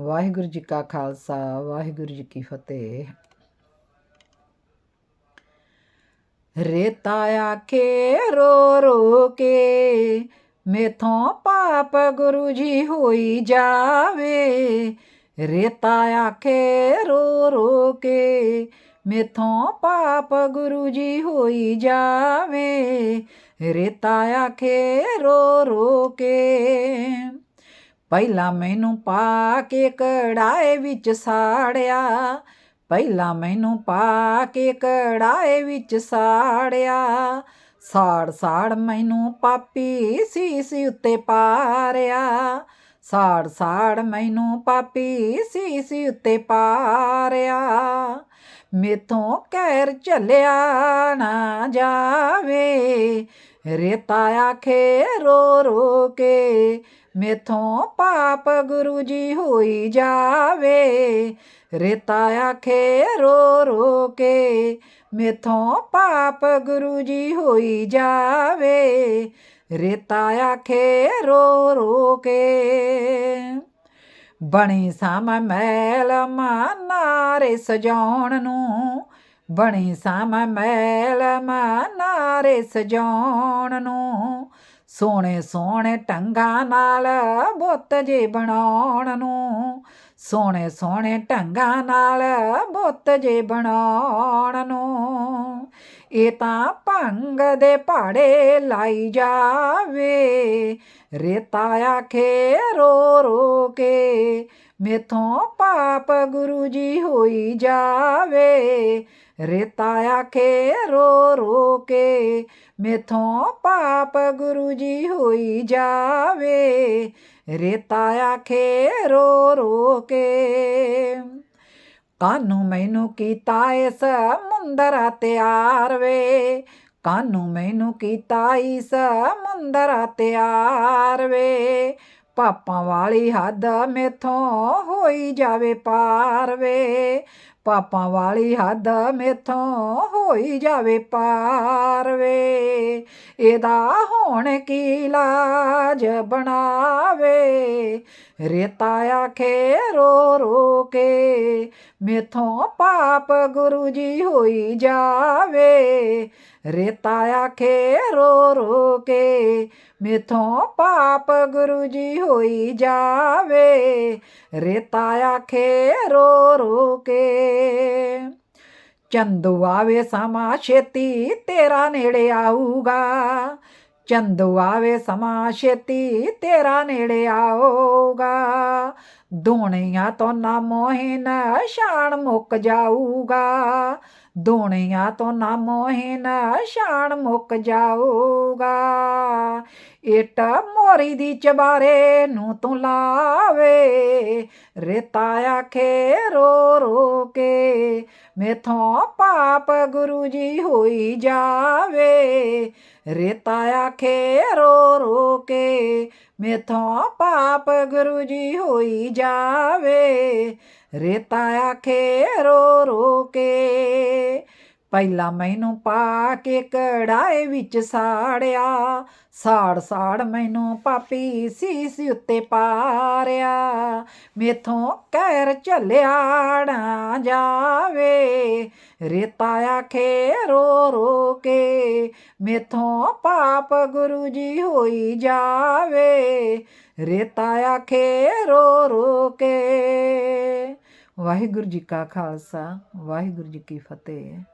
ਵਾਹਿਗੁਰੂ ਜੀ ਕਾ ਖਾਲਸਾ, ਵਾਹਿਗੁਰੂ ਜੀ ਕੀ ਫਤਿਹ। ਰੇਤਾ ਆਖੇ, ਰੋ ਰੋ ਕੇ, ਮੇਥੋਂ ਪਾਪ ਗੁਰੂ ਜੀ ਹੋਈ ਜਾਵੇ। ਰੇਤਾ ਆਖੇ, ਰੋ ਰੋ ਕੇ, ਮੇਥੋਂ ਪਾਪ ਗੁਰੂ ਜੀ ਹੋਈ ਜਾਵੇ। ਰੇਤਾ ਆਖੇ, ਰੋ ਰੋ ਕੇ। ਪਹਿਲਾਂ ਮੈਨੂੰ ਪਾ ਕੇ ਕੜਾਏ ਵਿੱਚ ਸਾੜਿਆ। ਪਹਿਲਾਂ ਮੈਨੂੰ ਪਾ ਕੇ ਕੜਾਏ ਵਿੱਚ ਸਾੜਿਆ। ਸਾੜ ਸਾੜ ਮੈਨੂੰ ਪਾਪੀ ਸੀਸ ਉੱਤੇ ਪਾਰਿਆ। ਸਾੜ ਸਾੜ ਮੈਨੂੰ ਪਾਪੀ ਸੀਸ ਉੱਤੇ ਪਾਰਿਆ। ਮੇਥੋਂ ਕਹਿਰ ਚੱਲਿਆ ਨਾ ਜਾਵੇ। ਰੇਤਾ ਆਖੇ ਰੋ ਰੋ ਕੇ ਮੇਥੋਂ ਪਾਪ ਗੁਰੂ ਜੀ ਹੋਈ ਜਾਵੇ। ਰੇਤਾ ਆਖੇ, ਰੋ ਰੋ ਕੇ ਮੇਥੋਂ ਪਾਪ ਗੁਰੂ ਜੀ ਹੋਈ ਜਾਵੇ। ਰੇਤਾ ਆਖੇ, ਰੋ ਰੋ ਕੇ ਬਣੀ ਸਮ ਮੈਲ ਮਾਨਾਰੇ ਸਜਾਉਣ ਨੂੰ। ਬਣੀ ਸਾਮ ਮੈਲ ਮਾਨਾਰੇ ਸਜਾਉਣ ਨੂੰ। ਸੋਹਣੇ ਸੋਹਣੇ ਟੰਗਾਂ ਨਾਲ ਬੁੱਤ ਜੇ ਬਣਾਉਣ ਨੂੰ। ਸੋਹਣੇ ਸੋਹਣੇ ਢੰਗਾਂ ਨਾਲ ਬੁੱਤ ਜੇ ਬਣਾਉਣ ਨੂੰ। ਇਹ ਤਾਂ ਭੰਗ ਦੇ ਪਹਾੜੇ ਲਾਈ ਜਾਵੇ, ਰੇਤਾ ਆਖੇ ਰੋ ਰੋ ਕੇ। ਮੇਥੋਂ ਪਾਪ ਗੁਰੂ ਜੀ ਹੋਈ ਜਾਵੇ ਰੇਤਾ ਆਖੇ, ਰੋ ਰੋ ਕੇ ਮੇਥੋਂ ਪਾਪ ਗੁਰੂ ਜੀ ਹੋਈ ਜਾਵੇ। ਰੇਤਾ ਆਖੇ, ਰੋ ਰੋ ਕੇ ਕਾਨੂੰ ਮੈਨੂੰ ਕੀਤਾ ਇਸ ਮੁੰਦਰਾ ਤਿਆਰ ਵੇ? ਕਾਨੂੰ ਮੈਨੂੰ ਕੀਤਾ ਇਸ ਮੁੰਦਰਾ ਤਿਆਰ ਵੇ? ਪਾਪਾਂ ਵਾਲੀ ਹੱਦ ਮੇਥੋਂ ਹੋਈ ਜਾਵੇ ਪਾਰ ਵੇ। ਪਾਪਾਂ ਵਾਲੀ ਹੱਦ ਮੇਥੋਂ ਹੋਈ ਜਾਵੇ ਪਾਰ ਵੇ। ਇਹਦਾ ਹੁਣ ਕੀ ਲਾਜ ਬਣਾਵੇ। ਰੇਤਾ ਆਖੇ ਰੋ ਰੋ ਕੇ ਮੇਥੋਂ ਪਾਪ ਗੁਰੂ ਜੀ ਹੋਈ ਜਾਵੇ। ਰੇਤਾ ਆਖੇ, ਰੋ ਰੋ ਕੇ ਮੇਥੋਂ ਪਾਪ ਗੁਰੂ ਜੀ ਹੋਈ ਜਾਵੇ। ਰੇਤਾ ਆਖੇ, ਰੋ ਰੋ ਕੇ ਚੰਦੂ ਆਵੇ ਸਮਾ, ਛੇਤੀ ਤੇਰਾ ਨੇੜੇ ਆਊਗਾ। ਚੰਦੂ ਆਵੇ ਸਮਾ, ਛੇਤੀ ਤੇਰਾ ਨੇੜੇ ਆਊਗਾ। ਦੋਣੀਆਂ ਤੋਂ ਨਾ ਮੋਹਿਨ ਸ਼ਾਨ ਮੁੱਕ ਜਾਊਗਾ। ਦੋਣੀਆਂ ਤੋਂ ਨਾ ਮੋਹਿਨ ਸ਼ਾਨ ਮੁੱਕ ਜਾਊਗਾ। ਇਟ ਮੋਰੀ ਦੀ ਚਬਾਰੇ ਨੂੰ ਤੂੰ ਲਾਵੇ, ਰੇਤਾ ਆਖੇ ਰੋ ਰੋ ਕੇ, ਮੇਥੋਂ ਪਾਪ ਗੁਰੂ ਜੀ ਹੋਈ ਜਾਵੇ। ਰੇਤਾ ਆਖੇ ਰੋ ਰੋ ਕੇ ਮੇਥੋਂ ਪਾਪ ਗੁਰੂ ਜੀ ਹੋਈ ਜਾਵੇ ਰੇਤਾ ਆਖੇ ਰੋ ਰੋ ਕੇ। ਪਹਿਲਾਂ ਮੈਨੂੰ ਪਾ ਕੇ ਕੜਾਏ ਵਿੱਚ ਸਾੜਿਆ ਸਾੜ ਸਾੜ ਮੈਨੂੰ ਪਾਪੀ ਸੀਸ ਉੱਤੇ ਪਾਰਿਆ। ਮੇਥੋਂ ਕਹਿਰ ਝੱਲਿਆ ਨਾ ਜਾਵੇ, ਰੇਤਾ ਆਖੇ ਰੋ ਰੋ ਕੇ। ਮੇਥੋਂ ਪਾਪ ਗੁਰੂ ਜੀ ਹੋਈ ਜਾਵੇ, ਰੇਤਾ ਆਖੇ ਰੋ ਰੋ ਕੇ। ਵਾਹਿਗੁਰੂ ਜੀ ਕਾ ਖਾਲਸਾ, ਵਾਹਿਗੁਰੂ ਜੀ ਕੀ ਫਤਿਹ।